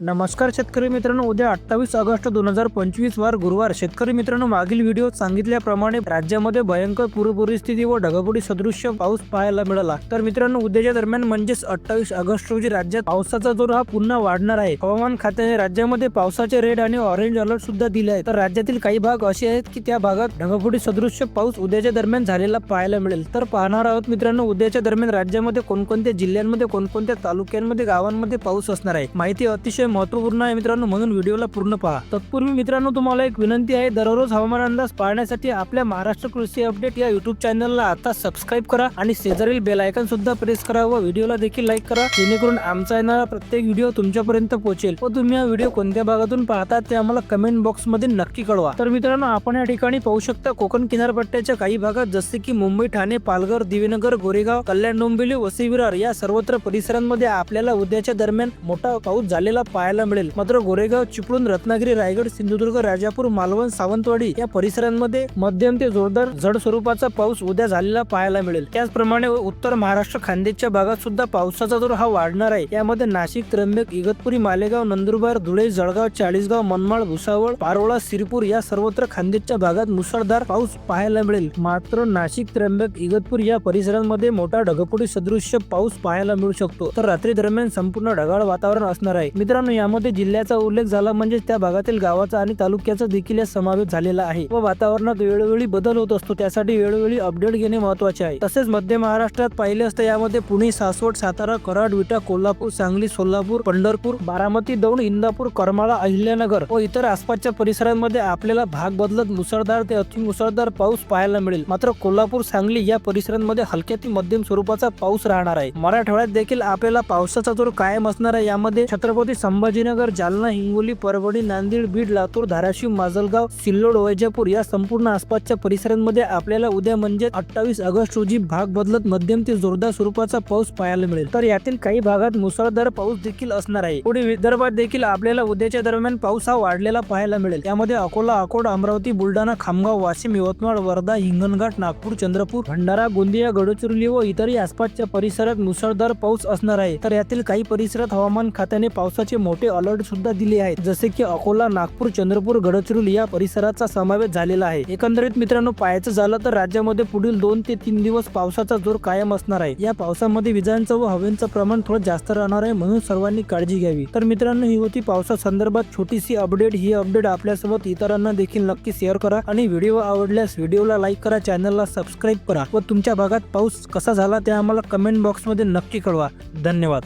नमस्कार शेतकरी मित्रांनो उद्या अठ्ठावीस ऑगस्ट दोन हजार पंचवीस वार गुरुवार. शेतकरी मित्रांनो मागील व्हिडिओ सांगितल्याप्रमाणे राज्यामध्ये भयंकर पूरपरिस्थिती व ढगापुडी सदृश्य पाऊस पाहायला मिळाला. तर मित्रांनो उद्याच्या दरम्यान म्हणजेच अठ्ठावीस ऑगस्ट रोजी राज्यात पावसाचा जोर हा पुन्हा वाढणार आहे. हवामान खात्याने राज्यामध्ये पावसाचे रेड आणि ऑरेंज अलर्ट सुद्धा दिले आहे तर राज्यातील काही भाग असे आहेत की त्या भागात ढगापुडी सदृश्य पाऊस उद्याच्या दरम्यान झालेला पाहायला मिळेल. तर पाहणार आहोत मित्रांनो उद्याच्या दरम्यान राज्यामध्ये कोणकोणत्या जिल्ह्यांमध्ये कोणकोणत्या तालुक्यांमध्ये गावांमध्ये पाऊस असणार आहे. माहिती अतिशय महत्त्वपूर्ण आहे मित्रांनो म्हणून व्हिडिओला पूर्ण पहा. तत्पूर्वी मित्रांनो तुम्हाला एक विनंती आहे दररोज हवामान अंदाज पाहण्यासाठी आपल्या महाराष्ट्र कृषी अपडेट या युट्यूब चॅनलला आता सबस्क्राईब करा आणि शेजारील बेल आयकन सुद्धा प्रेस करा व व्हिडिओला देखील लाईक करा जेणेकरून आमचा येणारा प्रत्येक व्हिडिओ तुमच्यापर्यंत पोहोचेल. व तुम्ही हा व्हिडिओ कोणत्या भागातून पाहता ते आम्हाला कमेंट बॉक्समध्ये नक्की कळवा. तर मित्रांनो आपण या ठिकाणी पाहू शकता कोकण किनारपट्ट्याच्या काही भागात जसे की मुंबई ठाणे पालघर दिवेनगर गोरेगाव कल्याण डोंबिवली वसई विरार या सर्वत्र परिसरांमध्ये आपल्याला उद्याच्या दरम्यान मोठा पाऊस झालेला पाहायला मिळेल. मात्र गोरेगाव चिपळूण रत्नागिरी रायगड सिंधुदुर्ग राजापूर मालवण सावंतवाडी या परिसरांमध्ये मध्यम ते जोरदार जड स्वरूपाचा पाऊस उद्या झालेला पाहायला मिळेल. त्याचप्रमाणे उत्तर महाराष्ट्र खानदेशच्या भागात सुद्धा पावसाचा जोर हा वाढणार आहे. यामध्ये नाशिक त्र्यंबक इगतपुरी मालेगाव नंदुरबार धुळे जळगाव चाळीसगाव मनमाड भुसावळ पारोळा सिरपूर या सर्वत्र खानदेशच्या भागात मुसळधार पाऊस पाहायला मिळेल. मात्र नाशिक त्र्यंबक इगतपूर या परिसरांमध्ये मोठा ढगफुटी सदृश्य पाऊस पाहायला मिळू शकतो. तर रात्री दरम्यान संपूर्ण ढगाळ वातावरण असणार आहे. मित्रांनो यामध्ये जिल्ह्याचा उल्लेख झाला म्हणजे त्या भागातील गावाचा आणि तालुक्याचा देखील यात समावेश झालेला आहे. व वातावरणात वेळोवेळी बदल होत असतो त्यासाठी वेळोवेळी अपडेट घेणे महत्त्वाचे आहे. तसेच मध्य महाराष्ट्रात पाहिले असता यामध्ये पुणे सासवड सातारा कराड विटा कोल्हापूर सांगली सोलापूर पंढरपूर बारामती दौंड इंदापूर करमाळा अहिल्यानगर व इतर आसपासच्या परिसरांमध्ये आपल्याला भाग बदलत मुसळधार ते अति मुसळधार पाऊस पाहायला मिळेल. मात्र कोल्हापूर सांगली या परिसरांमध्ये हलक्या ते मध्यम स्वरूपाचा पाऊस राहणार आहे. मराठवाड्यात देखील आपल्याला पावसाचा जोर कायम असणार आहे. यामध्ये छत्रपती संभाजीनगर जालना हिंगोली परभणी नांदेड बीड लातूर धाराशिव माजलगाव सिल्लोड वैजापूर या संपूर्ण आसपासच्या परिसरांमध्ये आपल्याला उद्या म्हणजे अठ्ठावीस ऑगस्ट रोजी भाग बदलत मध्यम ते जोरदार स्वरूपाचा पाऊस पाहायला मिळेल. तर यातील काही भागात मुसळधार पाऊस देखील असणार आहे. पुढे विदर्भात देखील आपल्याला उद्याच्या दरम्यान पाऊस हा वाढलेला पाहायला मिळेल. त्यामध्ये अकोला अकोट अमरावती बुलढाणा खामगाव वाशिम यवतमाळ वर्धा हिंगणघाट नागपूर चंद्रपूर भंडारा गोंदिया गडचिरोली व इतरही आसपासच्या परिसरात मुसळधार पाऊस असणार आहे. तर यातील काही परिसरात हवामान खात्याने पावसाचे मोठे अलर्ट सुद्धा दिले आहेत. जसे की अकोला नागपूर चंद्रपूर गडचिरोली या परिसराचा समावेश झालेला आहे. एकंदरीत मित्रांनो पाहायचं झालं तर राज्यामध्ये पुढील दोन ते तीन दिवस पावसाचा जोर कायम असणार आहे. या पावसामध्ये विजांचं व हवेचं प्रमाण थोडं जास्त राहणार आहे म्हणून सर्वांनी काळजी घ्यावी. तर मित्रांनो ही होती पावसासंदर्भात छोटीशी अपडेट. ही अपडेट आपल्यासोबत इतरांना देखील नक्की शेअर करा आणि व्हिडिओ आवडल्यास व्हिडिओला लाईक करा चॅनलला सबस्क्राईब करा व तुमच्या भागात पाऊस कसा झाला ते आम्हाला कमेंट बॉक्समध्ये नक्की कळवा. धन्यवाद.